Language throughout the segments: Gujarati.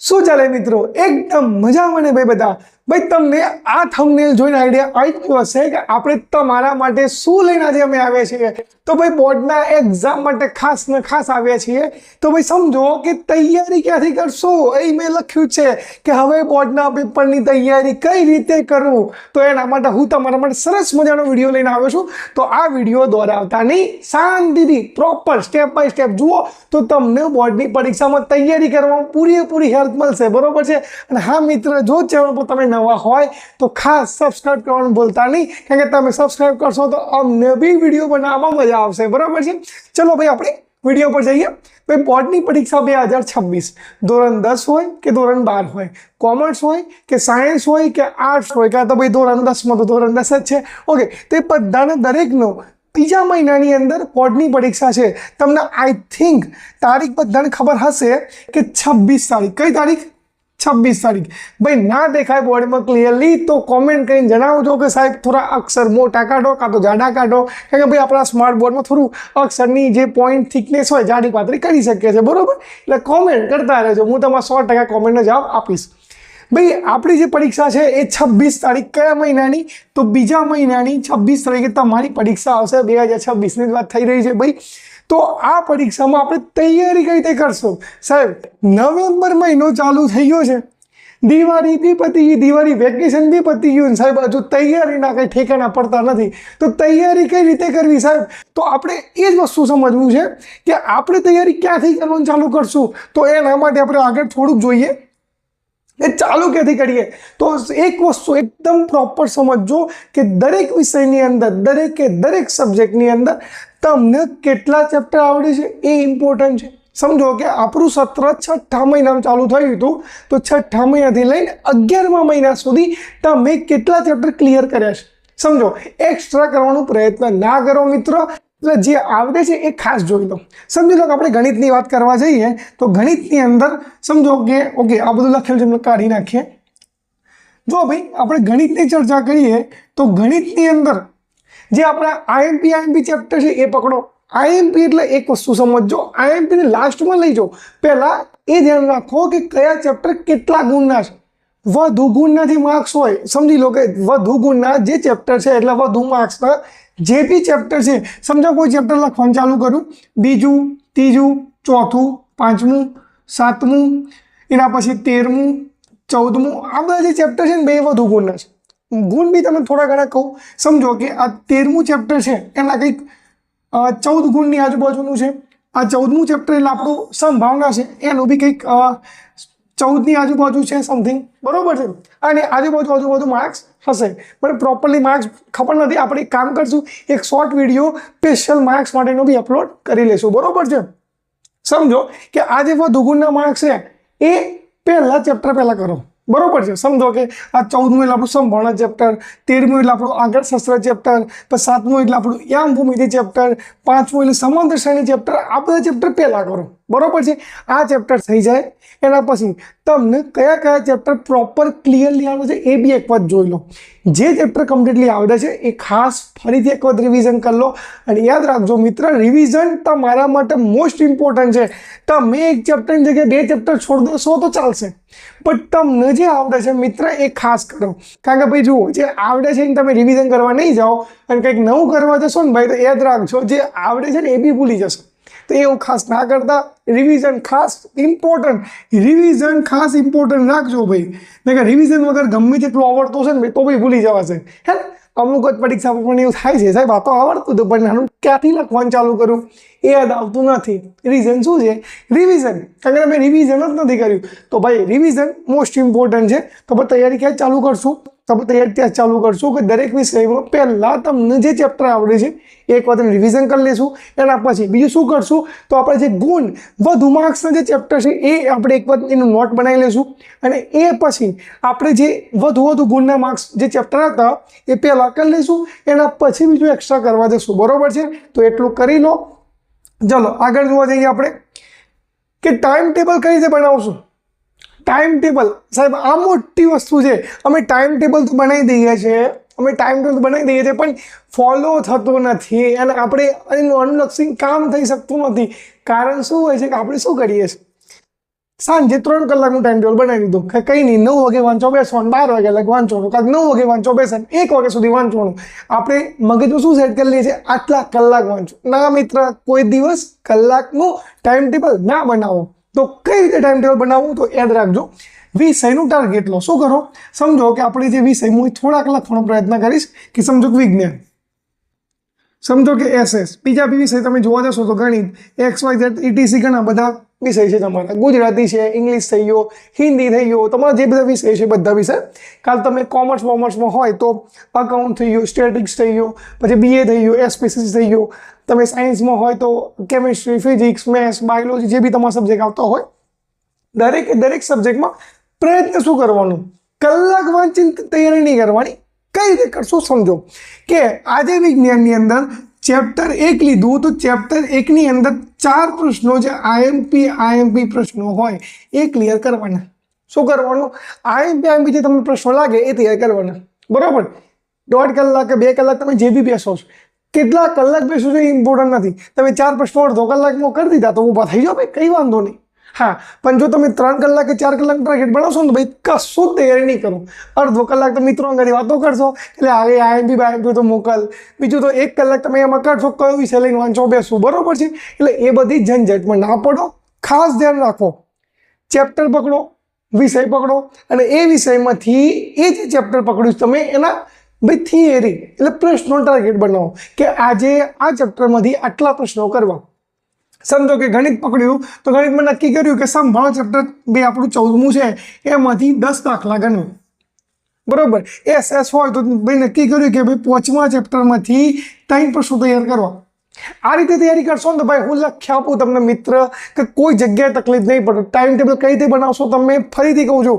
શું ચાલે મિત્રો? એકદમ મજા મને ભાઈ બધા? ભાઈ, તમને આ થંબનેલ જોઈને આઈડિયા આવી ગયો હશે કે આપણે તમારા માટે શું લઈને આજે અમે આવ્યા છીએ. તો ભાઈ, બોર્ડના એક્ઝામ માટે ખાસ ને ખાસ આવ્યા છીએ. તો ભાઈ, સમજો કે તૈયારી ક્યાંથી કરશો? એ મેં લખ્યું છે કે હવે બોર્ડના પેપરની તૈયારી કઈ રીતે કરવું? તો એના માટે હું તમારા માટે સરસ મજાનો વીડિયો લઈને આવ્યો છું. તો આ વીડિયો દોરાવતા નહીં શાંતિથી પ્રોપર સ્ટેપ બાય સ્ટેપ જુઓ. તો તમને બોર્ડની પરીક્ષામાં તૈયારી કરવામાં પૂરેપૂરી હેલ્પ મળશે. બરોબર છે? અને હા મિત્ર, જો ચેનલ પર તમે નવા હોય તો ખાસ સબસ્ક્રાઈબ કરવાનું ભૂલતા નહીં. કારણ કે તમે સબસ્ક્રાઈબ કરશો તો અમને બી વીડિયો બનાવવામાં મજા આવશે. બરાબર છે? ચલો ભાઈ, આપણે વીડિયો પર જઈએ. ભાઈ, બોર્ડની પરીક્ષા બે હજાર છવ્વીસ. ધોરણ દસ હોય કે ધોરણ બાર હોય? કોમર્સ હોય કે સાયન્સ હોય કે આર્ટ્સ હોય? કાં તો ભાઈ ધોરણ દસમાં તો ધોરણ દસ જ છે. ઓકે, તે બધાને દરેકનો ત્રીજા મહિનાની અંદર બોર્ડની પરીક્ષા છે. તમને આઈ થિંક તારીખ બધાને ખબર હશે કે છવ્વીસ તારીખ. કઈ તારીખ? છવ્વીસ તારીખ. ભાઈ, ના દેખાય બોર્ડમાં ક્લિયરલી તો કોમેન્ટ કરીને જણાવજો કે સાહેબ, થોડા અક્ષર મોટા કાઢો, કાં તો જાડા કાઢો. કારણ કે ભાઈ, આપણા સ્માર્ટ બોર્ડમાં થોડું અક્ષરની જે પોઈન્ટ થિકનેસ હોય, જાડી પાતળી કરી શકીએ છીએ, બરોબર? એટલે કોમેન્ટ કરતા રહેજો. હું તમારા સો ટકા કોમેન્ટનો જવાબ આપીશ. ભાઈ, આપણી જે પરીક્ષા છે એ છવ્વીસ તારીખ કયા મહિનાની? તો બીજા મહિનાની છવ્વીસ તારીખે તમારી પરીક્ષા આવશે. બે હજાર છવ્વીસની વાત થઈ રહી છે, ભાઈ. તો આ પરીક્ષામાં આપણે તૈયારી કઈ રીતે કરશું? સાહેબ, નવેમ્બર મહિનો ચાલુ થઈ ગયો છે. દિવાળી બી પતી ગઈ, દિવાળી વેકેશન બી પતી ગયું સાહેબ, હજુ તૈયારીના કંઈ ઠેકાણા પડતા નથી. તો તૈયારી કઈ રીતે કરવી સાહેબ? તો આપણે એ જ વસ્તુ સમજવું છે કે આપણે તૈયારી ક્યાંથી કરવાનું ચાલુ કરશું? તો એના માટે આપણે આગળ થોડુંક જોઈએ. એ ચાલુ ક્યાંથી કરીએ? તો એક વસ્તુ એકદમ પ્રોપર સમજજો કે દરેક વિષયની અંદર, દરેકે દરેક સબ્જેક્ટની અંદર તમને કેટલા ચેપ્ટર આવડે છે એ ઇમ્પોર્ટન્ટ છે. સમજો કે આપણું સત્ર છઠ્ઠા મહિનામાં ચાલુ થયું હતું, તો છઠ્ઠા મહિનાથી લઈને અગિયારમા મહિના સુધી તમે કેટલા ચેપ્ટર ક્લિયર કર્યા છે? સમજો એક્સ્ટ્રા કરવાનો પ્રયત્ન ના કરો મિત્રો. એટલે જે આવડે છે એ ખાસ જોઈ લો. સમજી લો કે આપણે ગણિતની વાત કરવા જઈએ તો ગણિતની અંદર સમજો કે, ઓકે, આ બધું લખેલું છે, એમને કાઢી નાખીએ. જો ભાઈ, આપણે ગણિતની ચર્ચા કરીએ તો ગણિતની અંદર જે આપણા આઈએમપી આઈએમપી ચેપ્ટર છે એ પકડો. આઈએમપી એટલે એક વસ્તુ સમજજો. આઈએમપીને લાસ્ટમાં લઈ જાઓ. પહેલાં એ ધ્યાન રાખો કે કયા ચેપ્ટર કેટલા ગુણના છે. વધુ ગુણનાથી માર્ક્સ હોય, સમજી લો કે વધુ ગુણના જે ચેપ્ટર છે એટલે વધુ માર્ક્સના જે બી ચેપ્ટર છે, સમજો કોઈ ચેપ્ટર લખવાનું ચાલુ કરું. બીજું, ત્રીજું, ચોથું, પાંચમું, સાતમું, એના પછી તેરમું, ચૌદમું, આ બધા જે ચેપ્ટર છે ને બે વધુ ગુણના છે. ગુણ બી તમે થોડા ઘણા કહું. સમજો કે આ તેરમું ચેપ્ટર છે, એના કંઈક ચૌદ ગુણની આજુબાજુનું છે. આ ચૌદમું ચેપ્ટર એટલે આપણું સંભાવના છે, એનું બી કંઈક ચૌદની આજુબાજુ છે સમથિંગ બરોબર છે? અને આજુબાજુ આજુબાજુ માર્ક્સ હશે. પણ પ્રોપરલી માર્ક્સ ખબર નથી. આપણે એક કામ કરશું, એક શોર્ટ વીડિયો સ્પેશિયલ માર્ક્સ માટેનો બી અપલોડ કરી લેશું. બરોબર છે? સમજો કે આ જે દુગુણના માર્ક્સ છે, એ પહેલાં ચેપ્ટર પહેલાં કરો. બરોબર છે? સમજો કે આ ચૌદમું એટલે આપણું સંભાવના ચેપ્ટર તેરમું એટલે આપણું આગળ શસ્ત્ર ચેપ્ટર પછી સાતમું એટલે આપણું યામ ભૂમિતિ ચેપ્ટર પાંચમું એટલે સમાંતર શ્રેણી ચેપ્ટર આ બધા ચેપ્ટર પહેલાં કરો. બરોબર છે? આ ચેપ્ટર થઈ જાય. એના પછી તમને કયા કયા ચેપ્ટર પ્રોપર ક્લિયરલી આવડે છે એ બી એક વાત જોઈ લો. જે ચેપ્ટર કમ્પ્લીટલી આવડે છે એ ખાસ ફરીથી એક વખત રિવિઝન કરી લો. અને યાદ રાખજો મિત્ર રિવિઝન તમારા માટે મોસ્ટ ઇમ્પોર્ટન્ટ છે. તમે એક ચેપ્ટરની જગ્યાએ બે ચેપ્ટર છોડી દેશો તો ચાલશે. પણ તમને જે આવડે છે મિત્ર, એ ખાસ કરો. કારણ કે ભાઈ જુઓ, જે આવડે છે એને તમે રિવિઝન કરવા નહીં જાઓ અને કંઈક નવું કરવા જશો ને ભાઈ, તો યાદ રાખજો, જે આવડે છે ને એ બી ભૂલી જશો. તો એવું ખાસ ના કરતા. રિવિઝન ખાસ ઇમ્પોર્ટન્ટ રિવિઝન ખાસ ઇમ્પોર્ટન્ટ રાખજો ભાઈ. નહીં કે રિવિઝન વગર ગમે તેટલું આવડતું હશે ને ભાઈ, તો ભાઈ ભૂલી જવાશે. હે? અમુક જ પરીક્ષા પણ એવું થાય છે સાહેબ, આ તો આવડતું હતું, પણ નાનું ક્યાંથી લખવાનું ચાલુ કરું એ યાદ આવતું નથી. રીઝન શું છે? રિવિઝન કારણ કે અમે રિવિઝન જ નથી કર્યું, તો ભાઈ રિવિઝન મોસ્ટ ઇમ્પોર્ટન્ટ છે. તો આપણે તૈયારી ક્યાંય ચાલુ કરશું? તો તૈયાર ત્યાં ચાલુ કરશું કે દરેક વિષયમાં પહેલાં તમને જે ચેપ્ટર આવડે છે, એક વખત રિવિઝન કરી લેશું. એના પછી બીજું શું કરશું? તો આપણે જે ગુણ, વધુ માર્ક્સના જે ચેપ્ટર છે, એ આપણે એક વાર એનું નોટ બનાવી લેશું. અને એ પછી આપણે જે વધુ વધુ ગુણના માર્ક્સ જે ચેપ્ટર હતા, એ પહેલાં કરી લઈશું એના પછી બીજું એક્સ્ટ્રા કરવા જશું. બરાબર છે? તો એટલું કરી લો. ચલો, આગળ જોવા જઈએ આપણે. કે ટાઈમ ટેબલ કઈ રીતે બનાવશું? ટાઈમ ટેબલ સાહેબ, આ મોટી વસ્તુ છે. અમે ટાઈમ ટેબલ તો બનાવી દઈએ છીએ. અમે ટાઈમ ટેબલ બનાવી દઈએ છીએ, પણ ફોલો થતો નથી અને આપણે એનું અનુલક્ષી કામ થઈ શકતું નથી. કારણ શું હોય છે કે આપણે શું કરીએ છીએ? સાંજે ત્રણ કલાકનું ટાઈમ ટેબલ બનાવી દીધું. કે, કંઈ નહીં, નવ વાગે વાંચો બેસવાનું, બાર વાગે લગ, વાંચવાનું, કાંક નવ વાગે વાંચો બેસવાનું, એક વાગ્યા સુધી વાંચવાનું. આપણે મગજમાં શું સેટ કરી લઈએ છીએ? આટલા કલાક વાંચો ના મિત્ર, કોઈ દિવસ કલાકનું ટાઈમ ટેબલ ના બનાવો. તો કઈ રીતે ટાઈમ ટેબલ બનાવવું તો યાદ રાખજો. વિષયનું ટાર્ગેટ લો. શું કરો? સમજો કે આપણે જે વિષય, હું થોડાક લખવાનો પ્રયત્ન કરીશ કે સમજો કે વિજ્ઞાન. સમજો કે એસએસ બીજા બી વિષય તમે જોવા જશો તો ગણિત એક્સ વાય ઝેડ ઇટીસી ઘણા બધા વિષય છે તમારા. ગુજરાતી છે ઇંગ્લિશ થઈ ગયો, હિન્દી થઈ ગયો, તમારા જે બધા વિષય છે, બધા વિષય. કાલ તમે કોમર્સ વોમર્સમાં હોય તો અકાઉન્ટ થઈ ગયું સ્ટેટિક્સ થઈ ગયું, પછી બીએ થઈ ગયું એસપીસીસી થઈ ગયું. તમે સાયન્સમાં હોય તો કેમિસ્ટ્રી ફિઝિક્સ મેથ્સ બાયોલોજી જે બી તમારા સબ્જેક્ટ આવતા હોય, દરેક દરેક સબ્જેક્ટમાં પ્રયત્ન શું કરવાનું? કલાક વાંચીને તૈયારી નહીં કરવાની. કઈ રીતે કરશો સમજો. કે આજે વિજ્ઞાનની અંદર ચેપ્ટર એક લીધું તો ચેપ્ટર એકની અંદર ચાર પ્રશ્નો જે આઈએમપી આઈએમપી પ્રશ્નો હોય, એ ક્લિયર કરવાના. શું કરવાનું? આઈએમપી આઈએમપી જે તમને પ્રશ્નો લાગે, એ તૈયાર કરવાના. બરાબર? દોઢ કલાક કે બે કલાક તમે જે બી બેસો છો. કેટલા કલાક બેસો છો એ ઇમ્પોર્ટન્ટ નથી. તમે ચાર પ્રશ્નો અડધો કલાકમાં કરી દીધા તો ઊભા થઈ જાઓ ભાઈ, કંઈ વાંધો નહીં. હા, પણ જો તમે ત્રણ કલાક કે ચાર કલાક ટાર્ગેટ બનાવશો ને ભાઈ કશું તૈયારી નહીં કરો? અડધો કલાક તો મિત્રો અંગડી વાતો કરશો, એટલે આવે આઈએમપી બાઈએમપી તો મોકલ. બીજું તો એક કલાક તમે એમાં કરશો કયો વિષય લઈને વાંચો, બેસવું, બરોબર છે? એટલે એ બધી ઝંઝટમાં ના પડો, ખાસ ધ્યાન રાખો. ચેપ્ટર પકડો, વિષય પકડો, અને એ વિષયમાંથી એ જે ચેપ્ટર પકડ્યું તમે એના ભાઈ થિયરી એટલે પ્રશ્નો ટાર્ગેટ બનાવો કે આજે આ ચેપ્ટરમાંથી આટલા પ્રશ્નો કરવા. સમજો કે ગણિત પકડ્યું, તો ગણિતમાં નક્કી કર્યું કે સંભાળો ચેપ્ટર બે આપણું ચૌદમું છે, એમાંથી દસ દાખલા ગણવું બરોબર? એસ એસ હોય તો ભાઈ નક્કી કર્યું કે ભાઈ પાંચમા ચેપ્ટરમાંથી ત્રણ પ્રશ્નો તૈયાર કરવા. આ રીતે તૈયારી કરશો ને તો ભાઈ હું લખ્યા આપું તમને મિત્ર કે કોઈ જગ્યાએ તકલીફ નહીં પડે. ટાઈમ ટેબલ કઈ રીતે બનાવશો તમે ફરીથી કહું છું.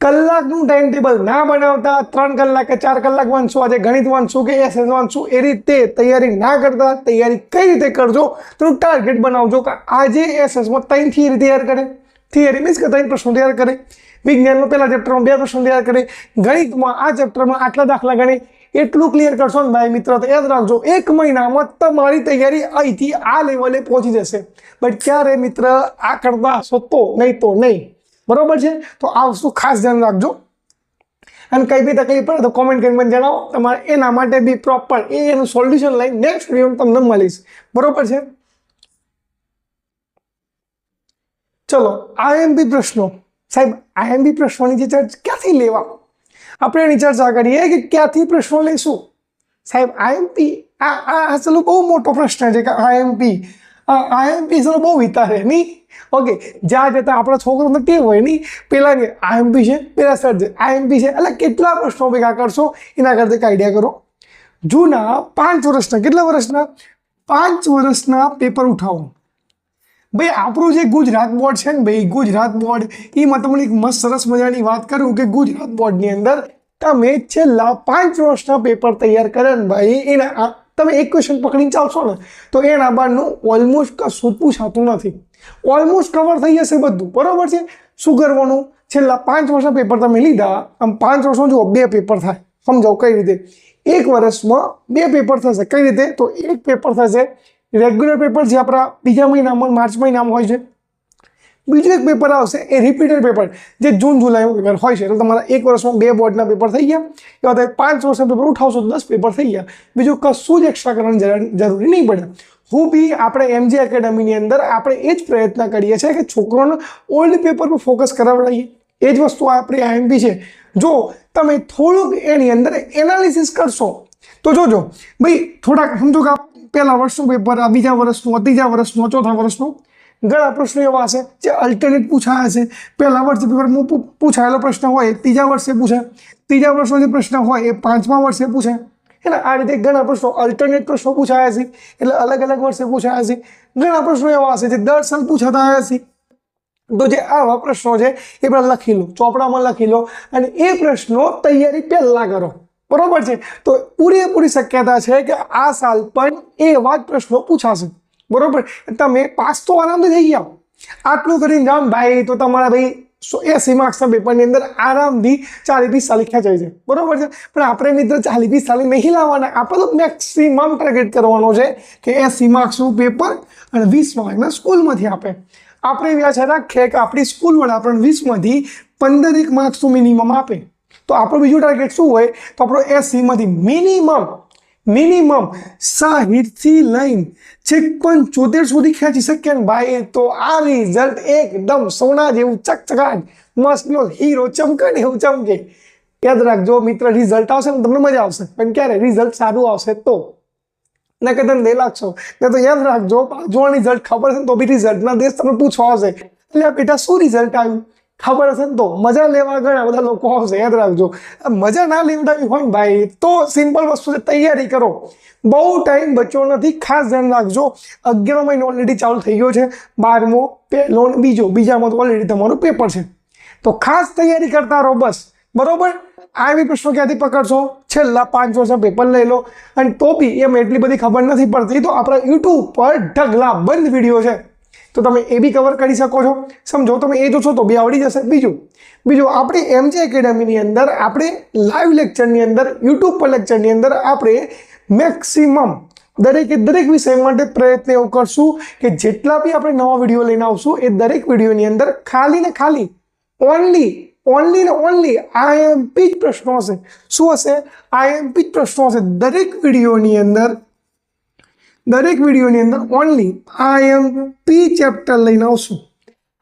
કલાકનું ટાઈમ ટેબલ ના બનાવતા, ત્રણ કલાક કે ચાર કલાક વાંચશું, આજે ગણિત વાંચશું કે એસ વાંચશું, એ રીતે તૈયારી ના કરતા, તૈયારી કઈ રીતે કરજો તો ટાર્ગેટ બનાવજો કે આજે એસએસમાં ત્રણ થિયરી તૈયાર કરે. થિયરી મીન્સ કે ત્રણ પ્રશ્નો તૈયાર કરે. વિજ્ઞાનનો પહેલા ચેપ્ટરમાં બે પ્રશ્નો તૈયાર કરે. ગણિતમાં આ ચેપ્ટરમાં આટલા દાખલા ગણે. એટલું ક્લિયર કરશો ને ભાઈ મિત્ર, તો યાદ રાખજો, એક મહિનામાં તમારી તૈયારી અહીંથી આ લેવલે પહોંચી જશે. બટ ક્યારે મિત્ર, આ કરતા હશો તો નહીં તો નહીં. બરોબર છે? તો આ વસ્તુ ખાસ ધ્યાન રાખજો. અને કંઈ બી તકલીફ પડે તો કોમેન્ટ કરીને મને જણાવો. તમારે એના માટે બી પ્રોપર એ એનું સોલ્યુશન લઈને નેક્સ્ટ વીડિયો તમને મળીશ. બરોબર છે? ચલો આઈએમબી પ્રશ્નો. સાહેબ આઈએમબી પ્રશ્નોની જે ચર્ચા ક્યાંથી લેવા? આપણે એની ચર્ચા કરીએ કે ક્યાંથી પ્રશ્નો લઈશું? સાહેબ આઈએમપી આ આ ચલો બહુ મોટો પ્રશ્ન છે કે આઈએમપી આઈએમપી ચલો બહુ વિતારે નહીં. ઓકે જ્યાં જતાં આપણા છોકરોને ટેવ હોય નહીં. પેલા કે આઈએમપી છે, પેલા સર્જ છે આઈએમપી છે, એટલે કેટલા પ્રશ્નો ભેગા કરશો? એના કરતા એક આઈડિયા કરો. જૂના પાંચ વર્ષના, કેટલા વર્ષના? પાંચ વર્ષના પેપર ઉઠાવો. ભાઈ, આપણું જે ગુજરાત બોર્ડ છે ને ભાઈ, ગુજરાત બોર્ડ એમાં તમને એક મસ્ત સરસ મજાની વાત કરું કે ગુજરાત બોર્ડની અંદર તમે છેલ્લા પાંચ વર્ષના પેપર તૈયાર કરે ને ભાઈ, એના તમે એક ક્વેશ્ચન પકડીને ચાલશો ને, તો એના બારનું ઓલમોસ્ટ કશું પૂછાતું નથી. ઓલમોસ્ટ કવર થઈ જશે બધું, બરાબર છે? શું કરવાનું છેલ્લા પાંચ વર્ષના પેપર તમે લીધા, આમ પાંચ વર્ષમાં જુઓ, બે પેપર થાય. સમજાવો કઈ રીતે? એક વર્ષમાં બે પેપર થશે, કઈ રીતે? તો એક પેપર થશે રેગ્યુલર પેપર જે આપણા બીજા મહિનામાં, માર્ચ મહિનામાં હોય છે. બીજું એક પેપર આવશે, એ રિપીટેડ પેપર જે જૂન જુલાઈમાં પેપર હોય છે. એટલે તમારા એક વર્ષમાં બે બોર્ડના પેપર થઈ ગયા, એવા તમે પાંચ વર્ષના પેપર ઉઠાવશો તો દસ પેપર થઈ ગયા. બીજું કશું જ એક્સ્ટ્રા કરવાની જરા- જરૂરી નહીં પડે. હું બી આપણે એમજી એકેડમીની અંદર આપણે એ જ પ્રયત્ન કરીએ છીએ કે છોકરોને ઓલ્ડ પેપર પર ફોકસ કરાવડાવીએ. એ જ વસ્તુ આપણી આઈએમપી છે. જો તમે થોડુંક એની અંદર એનાલિસિસ કરશો, તો જોજો. ભાઈ, થોડાક સમજો કે આ પહેલા વર્ષનું પેપર આ બીજા વર્ષનું, આ ત્રીજા વર્ષનું, આ ચોથા વર્ષનું ઘણા પ્રશ્નો એવા હશે જે અલ્ટરનેટ પૂછાયા છે પહેલા વર્ષે પેપરમાં પૂછાયેલો પ્રશ્ન હોય, ત્રીજા વર્ષે પૂછે. ત્રીજા વર્ષનો જે પ્રશ્ન હોય, એ પાંચમા વર્ષે પૂછે. એટલે આ રીતે ઘણા પ્રશ્નો અલ્ટરનેટ પ્રશ્નો પૂછાયા છે એટલે અલગ અલગ વર્ષે પૂછાયા છે ઘણા પ્રશ્નો એવા હશે જે દર સાલ પૂછાતા આવ્યા છે તો જે આવા પ્રશ્નો છે, એ પણ લખી લો, ચોપડામાં લખી લો. અને એ પ્રશ્નો તૈયારી પહેલાં કરો. બરોબર છે? તો પૂરેપૂરી શક્યતા છે કે આ સાલ પણ એવા જ પ્રશ્નો પૂછાશે. બરોબર? તમે પાસ તો આરામથી થઈ ગયા આટલું કરીને જાઓ ભાઈ, તો તમારા ભાઈ એસી માર્ક્સના પેપરની અંદર આરામથી ચાલી પીસ પિસ્તાલીસ જાય છે. બરોબર છે? પણ આપણે મિત્ર ચાલીસ ચાલી નહીં લાવવાના. આપણે તો મેક્સિમમ ટાર્ગેટ કરવાનો છે કે એસી માર્ક્સનું પેપર અને વીસ માર્કના સ્કૂલમાંથી આપે. આપણે એવી રાખીએ કે આપણી સ્કૂલ વડે વીસમાંથી પંદરેક એક માર્ક્સનું મિનિમમ આપે. તો આપણો બીજો ટાર્ગેટ શું હોય? તો આપણો એસીમાંથી મિનિમમ મિનિમમ સાહીઠથી લઈને છેક પંચોતેર સુધી ખેંચી શકીએ ને ભાઈ તો આ રિઝલ્ટ એકદમ સોના જેવું ચકચકાટ, મસ્તનો હીરો ચમકે ને એવું ચમકે. યાદ રાખજો મિત્ર રિઝલ્ટ આવશે ને તમને મજા આવશે, પણ ક્યારે રિઝલ્ટ સારું આવશે તો? ના કે તમે નહીં લાગશો ને તો યાદ રાખજો જોવાની રિઝલ્ટ ખબર છે ને તો બી રિઝલ્ટના દેશ તમને પૂછવા આવશે. એટલે બેટા, શું રિઝલ્ટ આવ્યું? ખબર હશે ને તો મજા લેવા ઘણા બધા લોકો આવશે યાદ રાખજો. મજા ના લેવડાવી હોય ને ભાઈ, તો સિમ્પલ વસ્તુ છે, તૈયારી કરો. બહુ ટાઈમ બચ્યો નથી. ખાસ ધ્યાન રાખજો. અગિયારમો મહિનો ઓલરેડી ચાલુ થઈ ગયો છે. બારમો પહેલો બીજો, બીજામાં તો ઓલરેડી તમારું પેપર છે. તો ખાસ તૈયારી કરતા રહો બસ. બરોબર? આ બી પ્રશ્નો ક્યાંથી પકડશો? છેલ્લા પાંચ વર્ષના પેપર લઈ લો. અને તો બી એમ એટલી બધી ખબર નથી પડતી. તો આપણા યુટ્યુબ પર ઢગલા બંધ વીડિયો છે. તો તમે એ બી કવર કરી શકો છો. સમજો તમે એ જોશો તો બી આવડી જશે. બીજું બીજું, આપણે એમજે એકેડમીની અંદર, આપણે લાઈવ લેક્ચરની અંદર યુટ્યુબ પર લેક્ચરની અંદર આપણે મેક્સિમમ દરેકે, દરેક વિષય માટે પ્રયત્ન એવું કરશું કે જેટલા બી આપણે નવા વીડિયો લઈને આવશું, એ દરેક વિડીયોની અંદર ખાલી ને ખાલી ઓનલી ઓનલી ને ઓનલી આઈએમપી જ પ્રશ્નો હશે. શું હશે? આઈએમપી જ પ્રશ્નો હશે. દરેક વિડીયોની અંદર દરેક વિડીયોની અંદર ઓનલી આઈએમપી ચેપ્ટર લઈને આવશું.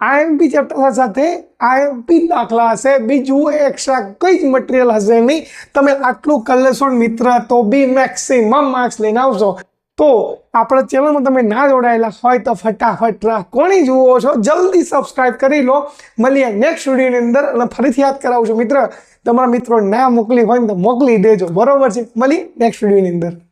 આઈએમપી ચેપ્ટર સાથે આઈએમપી દાખલા હશે, બીજું એક્સ્ટ્રા કંઈ જ મટીરિયલ હશે નહીં. તમે આટલું કલેશો મિત્ર, તો બી મેક્સિમમ માર્ક્સ લઈને આવશો. તો આપણા ચેનલમાં તમે ના જોડાયેલા હોય તો ફટાફટ કોની જુઓ છો, જલ્દી સબસ્ક્રાઇબ કરી લો. મળીએ નેક્સ્ટ વિડીયોની અંદર અને ફરીથી યાદ કરાવું છું. મિત્ર, તમારા મિત્રો ના મોકલી હોય તો મોકલી દેજો. બરોબર છે? મળી નેક્સ્ટ વિડીયોની અંદર.